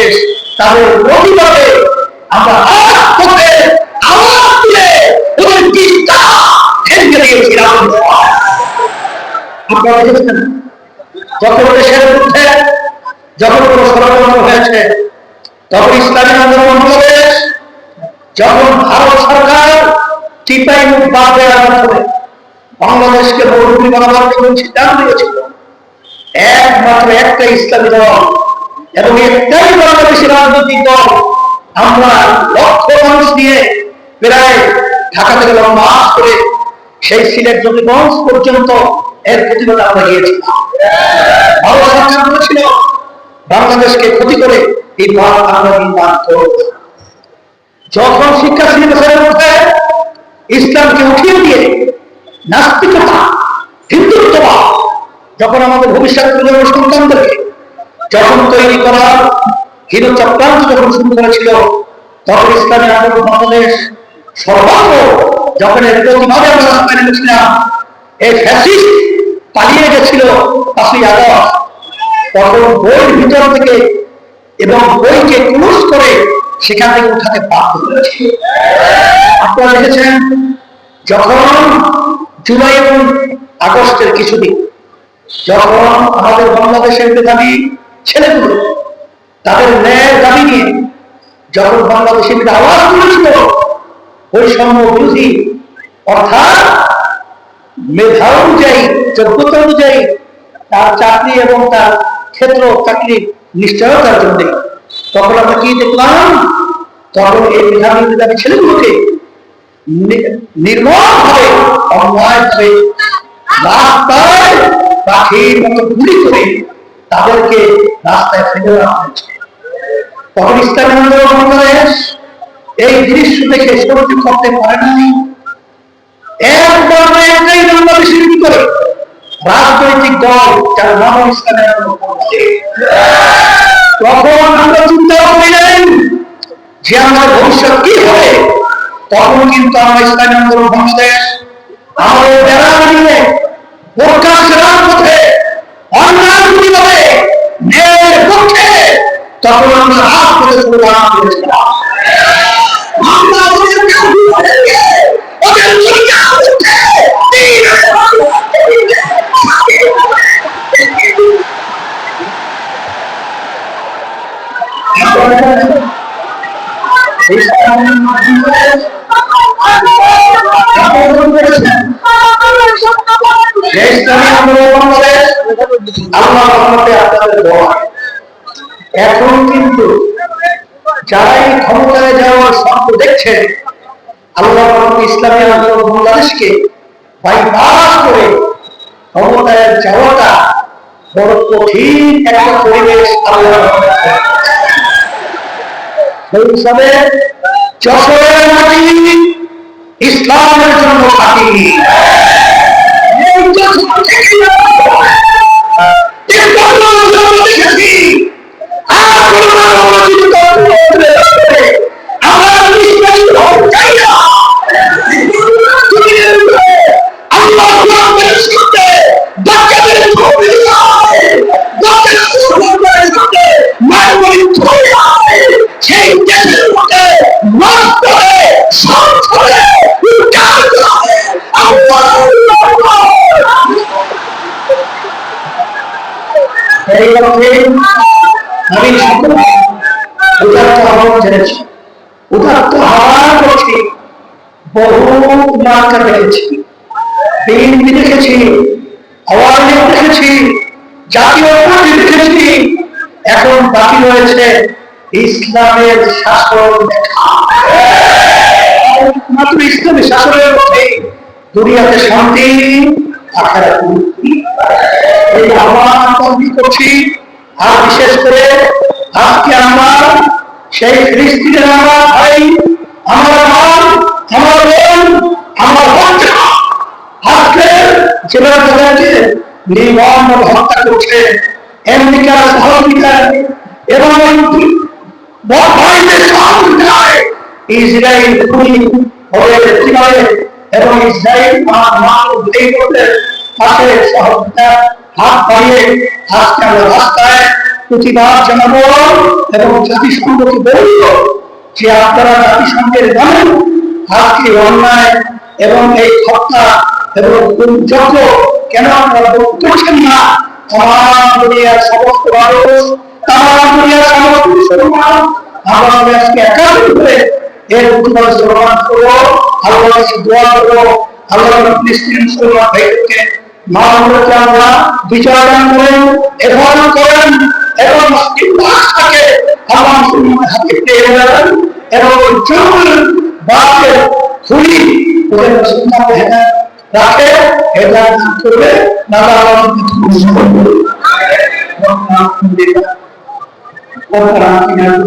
দেশ তাদের প্রতিবাদে আমরা আওয়াজ করতে আওয়াজ ওদের ভেঙে দিয়েছিলাম দেশের বিরুদ্ধে যখন কোনো হয়েছে তখন ইসলামী আন্দোলন বাংলাদেশ, যখন ভারত সরকার টিপাই মুখ বাদ দেওয়ার বাংলাদেশকে মরুভূমি বানাবার জন্য সিদ্ধান্ত নিয়েছিল একমাত্র একটা ইসলামী দল এবং একটাই বাংলাদেশের রাজনৈতিক দল আমরা লক্ষ মানুষ নিয়ে প্রায় ঢাকা থেকে লম্বা করে সেই সিলেট জমিগঞ্জ পর্যন্ত এর প্রতিবাদ আমরা গিয়েছিলাম। ভারত সরকার বলেছিল, বাংলাদেশকে ক্ষতি করে এই পথ আমরা নির্মাণ করব যখন শিক্ষা সিলেবাসের মধ্যে ইসলামকে উঠিয়ে দিয়ে নাস্তিকতা, হিন্দুত্ববাদ, যখন আমাদের ভবিষ্যৎ প্রজন্ম সন্তানদেরকে যখন তৈরি করার হীন চক্রান্ত যখন শুরু করেছিল, তখন ইসলামী আন্দোলন বাংলাদেশ সর্বাঙ্গ যখন এর প্রতিবাদে আমরা রাস্তায় নেমেছিলাম এই ফ্যাসিস্ট পালিয়ে গেছিল পাঁচই আগস্ট। তখন বইয়ের ভিতর থেকে এবং বইকে ক্লোজ করে সেখান থেকে উঠাতে হয়েছে। আপনারা দেখেছেন, যখন জুলাই এবং আগস্টের কিছুদিন, যখন আমাদের বাংলাদেশের মেধাবী ছেলেগুলো তাদের ন্যায় দাবি নিয়ে যখন বাংলাদেশের বিরুদ্ধে আওয়াজ তুলেছিল, বৈষম্য বিরোধী, অর্থাৎ মেধা অনুযায়ী, যোগ্যতা অনুযায়ী তার চাকরি এবং তার ক্ষেত্র চাকরি নিশ্চয়তার জন্য। তখন আমরা কি দেখলাম? তখন এই মেধাবী মেধাবী ছেলেগুলোকে নির্মল ভাবে অন্যায় রাস্তায় পাখির মতো গুলি করে তাদেরকে রাস্তায় ফেলে দেওয়া হয়েছে। আন্দোলন বাংলাদেশ এই দৃশ্য দেখে সহ্য করতে পারে নাই রাজনৈতিক দল যার নাম ইসলামী আন্দোলন বাংলাদেশ তখন আমরা চিন্তা করি নাই যে আমার ভবিষ্যৎ কি হবে? তখন কিন্তু আমরা ইসলামী আন্দোলন বাংলাদেশ আমাদের বেড়া নিয়ে প্রকাশ রাজপথে অন্যায় প্রতিবাদে ন্যায়ের পক্ষে তখন আমরা রাজপথে স্লোগান দিয়েছিলাম আমরা ওদের কাছে ওদের দুনিয়া করতে এখন কিন্তু যারাই ক্ষমতায় যাওয়ার স্বপ্ন দেখছে আল্লাহ ইসলামী আন্দোলন বাংলাদেশকে বাইপাস করে ক্ষমতায় যাওয়াটা বড় কঠিন একটা পরিবেশ হিসাবে যশোরের মাটি ইসলামের জন্য মাটি আমি সকল উদাত্ত আহ্বান জেনেছি উদাত্ত দেখেছি বিএনপি দেখেছি দেখেছি, জাতীয় পার্টি দেখেছি, এখন বাকি রয়েছে ইসলামের শাসন মাত্র ইসলামের শাসনের মধ্যে দুনিয়াতে শান্তি আখারা এই আহ্বান আমি করছি, আর বিশেষ করে আজকে আমার সেই ফিলিস্তিনের আমার ভাই, আমার মা, আমার বোন, আমার বাচ্চা। আজকে যেভাবে তাদেরকে নির্মম হত্যা করছে, আমেরিকার সহযোগিতায়, এবং এবং ইসরায়েল আমার করতে হাত বাড়িয়ে আজকে আমরা রাস্তায় প্রতিবাদ এবং জাতিসংঘকে বলব যে আপনারা জাতিসংঘের জানেন আজকে অন্যায় এবং এই হত্যা এবং যজ্ঞ কেন আপনারা করছেন না? তাম দুনিয়ার সমস্ত মানুষ তাম দুনিয়ার সমস্ত আমরা আজকে একাত্রিত হয়ে এর প্রতিবাদ স্লোগান করব আল্লাহ দোয়া করব আল্লাহ ফিলিস্তিন মুসলমান ভাইদেরকে মানবকে আমরা বিচার দান করেন হেফাজত করেন এবং ইতিহাসটাকে আল্লাহ মুসলমানের হাতে পেয়ে যাবেন এবং জরুর বাসের খুলি ওদের মুসলমান আল্লাহ